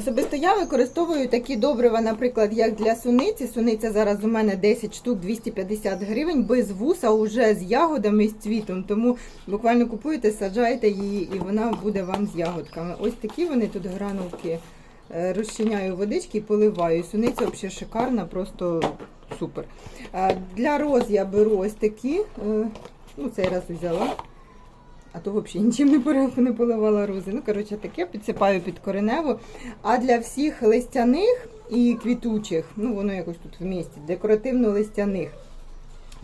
Особисто я використовую такі добрива, наприклад, як для суниці. Суниця зараз у мене 10 штук 250 гривень, без вуса, уже з ягодами з цвітом. Тому буквально купуєте, саджаєте її, і вона буде вам з ягодками. Ось такі вони тут гранулки. Е, Розчиняю водички і поливаю. Суниця взагалі шикарна, просто супер. Е, Для роз я беру ось такі. е, Ну, цей раз взяла. То взагалі нічим не поливала рози. Ну, коротше, таке підсипаю під кореневу. А для всіх листяних і квітучих, ну воно якось тут в місті, декоративно-листяних.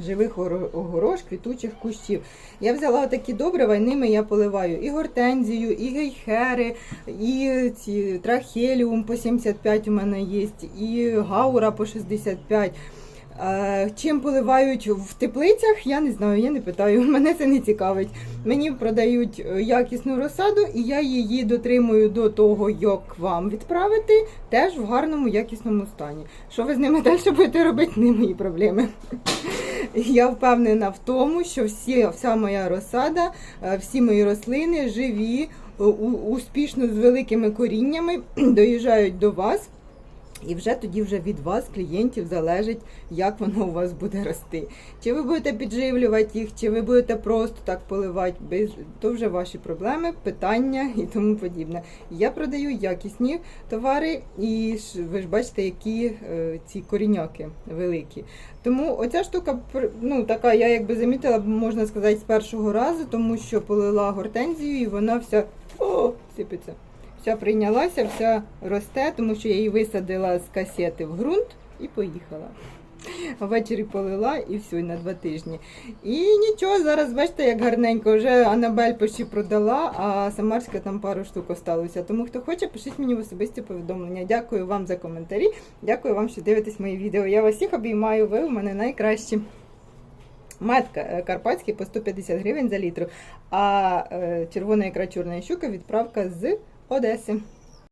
Живих оро- огорож, квітучих кущів. Я взяла такі добрива, і ними я поливаю і гортензію, і гейхери, і ці трахеліум по 75 у мене є, і гаура по 65. Е, Чим поливають в теплицях, я не знаю, я не питаю, мене це не цікавить. Мені продають е, якісну розсаду, і я її дотримую до того, як вам відправити, теж в гарному якісному стані. Що ви з ними далі будете робити, не мої проблеми. Я впевнена в тому, що всі, вся моя розсада, е, всі мої рослини живі, успішно з великими коріннями доїжджають до вас. І вже тоді вже від вас, клієнтів, залежить, як воно у вас буде рости. Чи ви будете підживлювати їх, чи ви будете просто так поливати, без то вже ваші проблеми, питання і тому подібне. Я продаю якісні товари, і ви ж бачите, які е, ці коріняки великі. Тому оця штука ну, така, я якби замітила, можна сказати, з першого разу, тому що полила гортензію і вона вся о, сипеться. Вся прийнялася, вся росте, тому що я її висадила з касети в ґрунт і поїхала. Ввечері полила і все, на два тижні. І нічого, зараз бачите, як гарненько. Вже Анабель почти продала, а Самарська там пару штук осталося. Тому хто хоче, пишіть мені в особисті повідомлення. Дякую вам за коментарі. Дякую вам, що дивитесь мої відео. Я вас всіх обіймаю, ви у мене найкращі. Мед ка- карпатський по 150 гривень за літр, а е, червона ікра чорна щука відправка з Одеси.